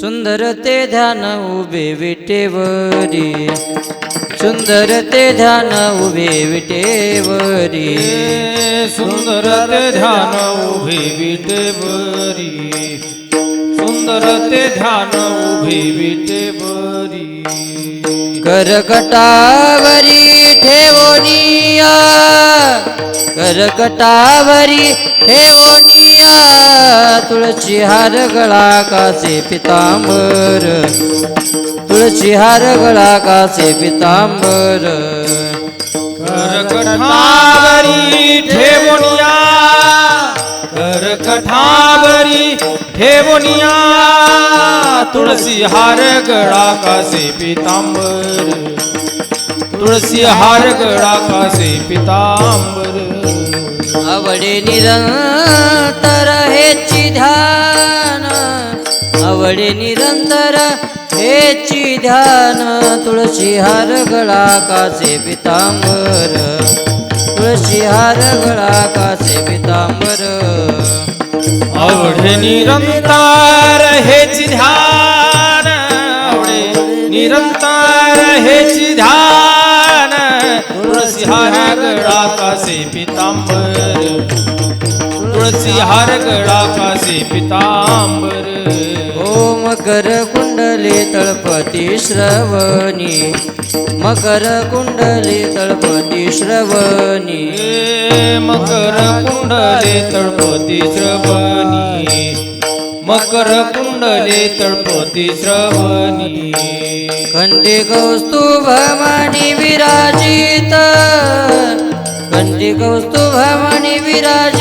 सुंदर ते ध्यान उभे विटेवरी. सुंदर ते ध्यान उभे विटेवरी. सुंदर ते ध्यान उभे विटे बरी सुंदर ते ध्यान उभे विटे बरी करकटावरी ठेवोनिया. करकटावरी ठेवोनिया. तुळशी हार गळा कासे पितांबर। तुळशी हार गळा कासे पितांबर। करकठावरी ठेवनिया करकठावरी ठेवनिया तुळसी हार गळा कासे पितांबर। तुळसी हार गळा कासे पितांबर। आवडे निरंतर हेची ध्यान. आवडे निरंतर हेची ध्यान. तुळशी हार गळा काचे पितांबर. तुळशी हार गळा काचे पितांबर. आवडे निरंतर हेची ध्यान. आवडे निरंतर हेची ध्यान. तुळशी हार गळा काचे पितांबर. तुळसी हार गळा कासे पितांबर। ओम कर कुंडली तळपती श्रवणी। मकर कुंडली तळपती श्रवणी। मकर कुंडले तळपती श्रवणी। मकर कुंडले तळपती श्रवणी। कंठी कौस्तुभमणि विराजित। कंठी कौस्तुभमणि विराजित।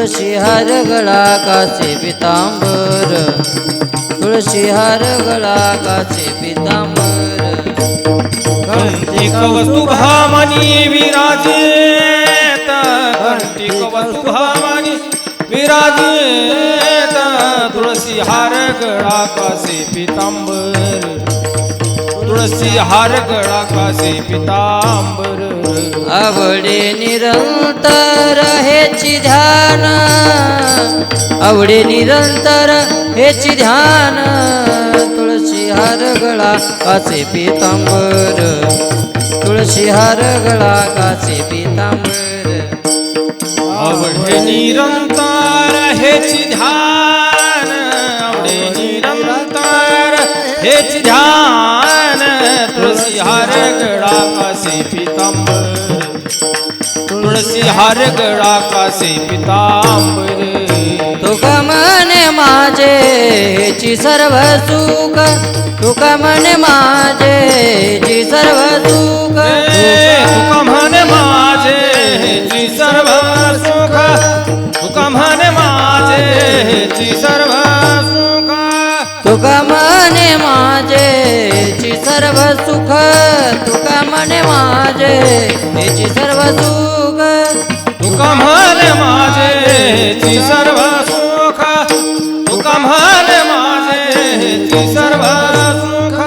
तुळशी हार गळा काचे पितांबर. तुळशी हार गळा काचे पितांबर. घंटिक वस्तु भामनी विराजित घंटिक वस्तु भामनी विराजित तुळसी हार गळा कासे पितांबर. तुळसी हार गळा कासे पितांबर. आवडे निरंतर हेची ध्यान. आवडे निरंतर हेची ध्यान. तुळशी हार गळा काचे पितांबर. तुळशी हार गळा काचे पितांबर. आवडे निरंतर हेची ध्यान. आवडे निरंतर हेची ध्यान. तुळशी हार गळा कासे पितांबर. तुळसी हार गळा कासे पितांबर। तुका म्हणे माझे हेची सर्व सुख तुका म्हणे माझे हेची सर्व सुख। तुका म्हणे माझे हेची सर्व सुख तुका म्हणे माझे हेची सर्व सुख। तुका म्हणे माझे सर्व सुख तुका म्हणे माझे. हेची सर्व सुख तुका म्हणे माझे. हेची सर्व सुख तुका म्हणे माझे. हेची सर्व सुख.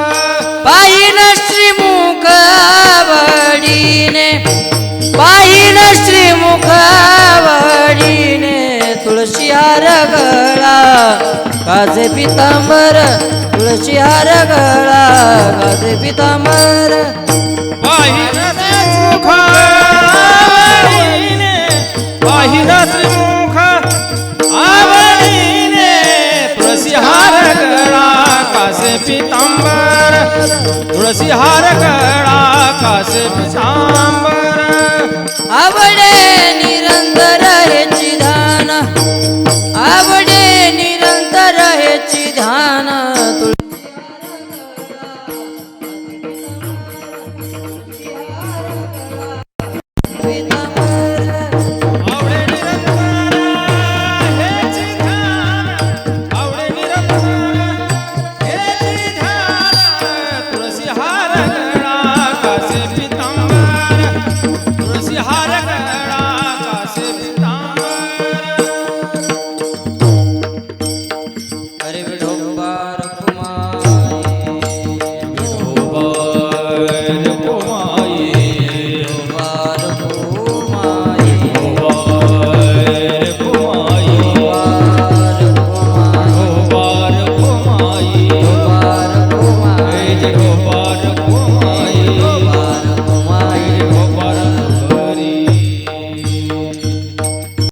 पाहिन श्रीमुख आवडीने पाहिन श्रीमुख आवडीने तुळशी हार गळा काजे पितांबर शिहार गळा गाजे पितामर पाहिला त्रिमुख पाहिला त्रिमुख गळा